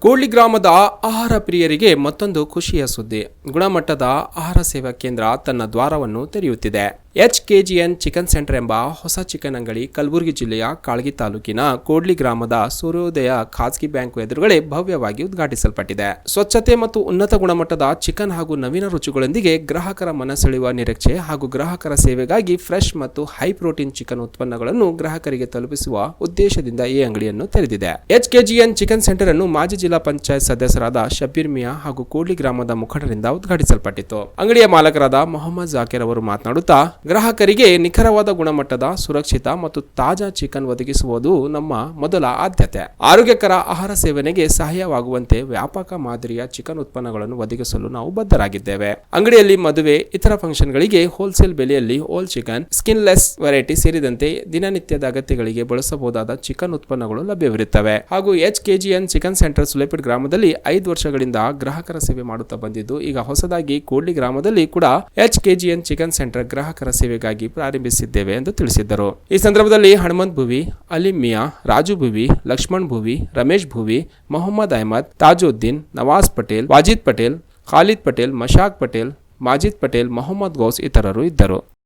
ಕೋಳ್ಳಿ ಗ್ರಾಮದ ಆಹಾರ ಪ್ರಿಯರಿಗೆ ಮತ್ತೊಂದು ಖುಷಿಯ ಸುದ್ದಿ. ಗುಣಮಟ್ಟದ ಆಹಾರ ಸೇವಾ ಕೇಂದ್ರ ತನ್ನ ದ್ವಾರವನ್ನು ತೆರೆಯುತ್ತಿದೆ. H K G N chicken centre ಎಂಬ ಹೊಸ ಚಿಕನ್ ಅಂಗಡಿ ಕಲಬುರಗಿ ಜಿಲ್ಲೆಯ ಕಾಳಗಿ ತಾಲೂಕಿನ ಕೋಡ್ಲಿ ಗ್ರಾಮದ ಸೂರ್ಯೋದಯ ಖಾಸಗಿ ಬ್ಯಾಂಕ್ ಎದುರುಗಡೆ ಭವ್ಯವಾಗಿ ಉದ್ಘಾಟಿಸಲ್ಪಟ್ಟಿದೆ. ಸ್ವಚ್ಛತೆ ಮತ್ತು ಉನ್ನತ ಗುಣಮಟ್ಟದ ಚಿಕನ್ ಹಾಗೂ ನವೀನ ರುಚಿಗಳೊಂದಿಗೆ ಗ್ರಾಹಕರ ಮನಸೆಳೆಯುವ ನಿರೀಕ್ಷೆ ಹಾಗೂ ಗ್ರಾಹಕರ ಸೇವೆಗಾಗಿ ಫ್ರೆಶ್ ಮತ್ತು ಹೈ ಪ್ರೋಟೀನ್ ಚಿಕನ್ ಉತ್ಪನ್ನಗಳನ್ನು ಗ್ರಾಹಕರಿಗೆ ತಲುಪಿಸುವ ಉದ್ದೇಶದಿಂದ ಈ ಅಂಗಡಿಯನ್ನು ತೆರೆದಿದೆ. ಎಚ್ ಕೆಜಿಎನ್ ಚಿಕನ್ ಸೆಂಟರ್ ಅನ್ನು ಮಾಜಿ ಜಿಲ್ಲಾ ಪಂಚಾಯತ್ ಸದಸ್ಯರಾದ ಶಬೀರ್ ಮಿಯಾ ಹಾಗೂ ಕೋಡ್ಲಿ ಗ್ರಾಮದ ಮುಖಂಡರಿಂದ ಉದ್ಘಾಟಿಸಲ್ಪಟ್ಟಿತು ಅಂಗಡಿಯ ಮಾಲಕರಾದ ಮೊಹಮ್ಮದ್ ಜಾಕೀರ್ ಅವರು ಮಾತನಾಡುತ್ತಾ ಗ್ರಾಹಕರಿಗೆ ನಿಖರವಾದ ಗುಣಮಟ್ಟದ, ಸುರಕ್ಷಿತ ಮತ್ತು ತಾಜಾ ಚಿಕನ್ ಒದಗಿಸುವುದು ನಮ್ಮ ಮೊದಲ ಆದ್ಯತೆ. ಆರೋಗ್ಯಕರ ಆಹಾರ ಸೇವನೆಗೆ ಸಹಾಯವಾಗುವಂತೆ ವ್ಯಾಪಕ ಮಾದರಿಯ ಚಿಕನ್ ಉತ್ಪನ್ನಗಳನ್ನು ಒದಗಿಸಲು ನಾವು ಬದ್ಧರಾಗಿದ್ದೇವೆ. ಅಂಗಡಿಯಲ್ಲಿ ಮದುವೆ, ಇತರ ಫಂಕ್ಷನ್ಗಳಿಗೆ ಹೋಲ್ಸೇಲ್ ಬೆಲೆಯಲ್ಲಿ ಹೋಲ್ ಚಿಕನ್, ಸ್ಕಿನ್ಲೆಸ್ ವೆರೈಟಿ ಸೇರಿದಂತೆ ದಿನನಿತ್ಯದ ಅಗತ್ಯಗಳಿಗೆ ಬಳಸಬಹುದಾದ ಚಿಕನ್ ಉತ್ಪನ್ನಗಳು ಲಭ್ಯವಿರುತ್ತವೆ. ಹಾಗೂ H KGN chicken centre Sulepet ಗ್ರಾಮದಲ್ಲಿ ಐದು ವರ್ಷಗಳಿಂದ ಗ್ರಾಹಕರ ಸೇವೆ ಮಾಡುತ್ತಾ ಬಂದಿದ್ದು, ಈಗ ಹೊಸದಾಗಿ ಕೋಡ್ಲಿ ಗ್ರಾಮದಲ್ಲಿ ಕೂಡ ಎಚ್ ಕೆಜಿಎನ್ ಚಿಕನ್ ಸೆಂಟರ್ ಗ್ರಾಹಕರ ಸೇವೆಗಾಗಿ ಪ್ರಾರಂಭಿಸಿದ್ದೇವೆ ಎಂದು ತಿಳಿಸಿದ್ದರು. ಈ ಸಂದರ್ಭದಲ್ಲಿ ಹನುಮಂತ್ ಭುವಿ, ಅಲಿ ಮಿಯಾ, ರಾಜು ಭುವಿ, ಲಕ್ಷ್ಮಣ್ ಭುವಿ, ರಮೇಶ್ ಭುವಿ, ಮೊಹಮ್ಮದ್ ಅಹಮದ್, ತಾಜುದ್ದೀನ್, ನವಾಜ್ ಪಟೇಲ್, ವಾಜಿದ್ ಪಟೇಲ್, ಖಾಲಿದ್ ಪಟೇಲ್, ಮಶಾಕ್ ಪಟೇಲ್, ಮಾಜಿದ್ ಪಟೇಲ್, ಮೊಹಮ್ಮದ್ ಗೌಸ್ ಇತರರು ಇದ್ದರು.